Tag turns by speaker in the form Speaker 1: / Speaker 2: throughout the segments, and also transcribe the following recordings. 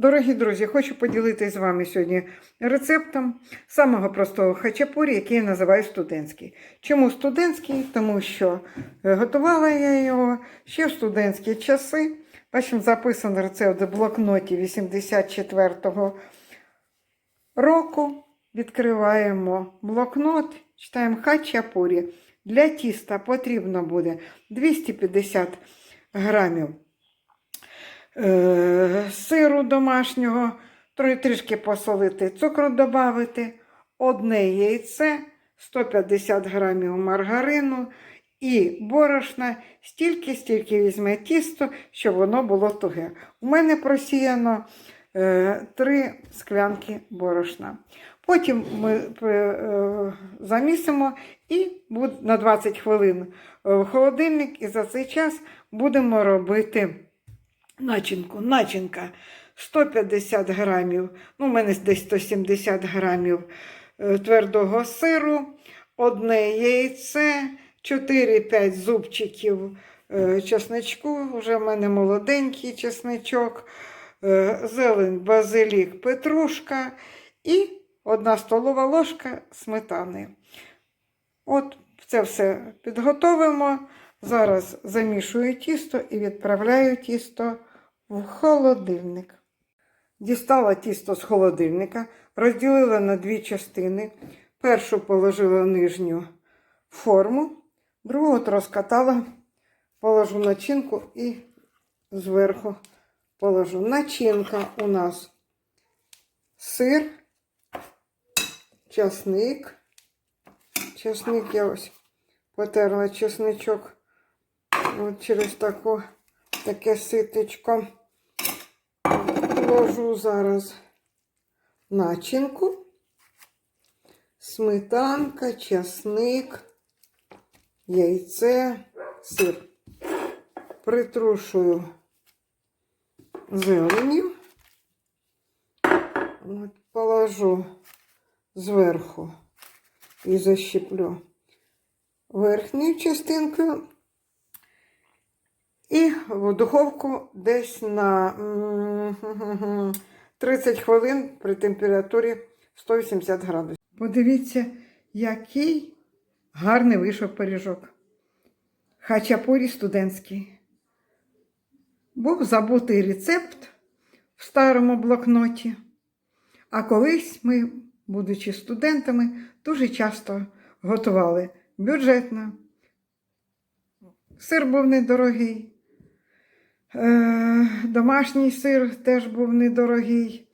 Speaker 1: Дорогі друзі, хочу поділитися з вами сьогодні рецептом самого простого хачапурі, який я називаю студентський. Чому студентський? Тому що е, готувала я його ще в студентські часи. Бачимо, записаний рецепт в блокноті 84-го року. Відкриваємо блокнот, читаємо хачапурі. Для тіста потрібно буде 250 грамів е, сиру домашнього, трішки посолити, цукру додати, одне яйце, 150 грамів маргарину і борошна, стільки, стільки візьме тісто, щоб воно було туге. У мене просіяно е, три склянки борошна. Потім ми е, замісимо і на 20 хвилин в холодильник, і за цей час будемо робити начинку. Начинка 150 грамів, ну, у мене десь 170 грамів е, твердого сиру, одне яйце, 4-5 зубчиків е, чесничку, вже в мене молоденький чесничок, е, зелень, базилік, петрушка і одна столова ложка сметани. От це все підготовимо. Зараз замішую тісто і відправляю тісто в холодильник. Дістала тісто з холодильника, розділила на дві частини. Першу положила нижню форму, другу розкатала, положу начинку і зверху положу. Начинка у нас сир, часник. Часник я ось потерла чесничок от через таку, таке ситочко. Вложу зараз начинку, сметанка, часник, яйце, сир. Притрушую зеленю. От положу зверху і защіплю верхньою частинкою. І в духовку десь на 30 хвилин при температурі 180 градусів. Подивіться, який гарний вийшов пиріжок. Хачапурі студентський. Був забутий рецепт в старому блокноті. А колись ми, будучи студентами, дуже часто готували бюджетно. Сир був недорогий. Е, Домашній сир теж був недорогий.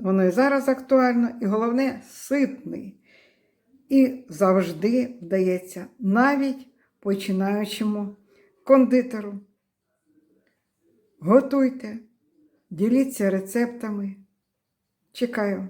Speaker 1: Воно і зараз актуально, і головне ситний. І завжди вдається навіть починаючому кондитеру. Готуйте, діліться рецептами. Чекаю.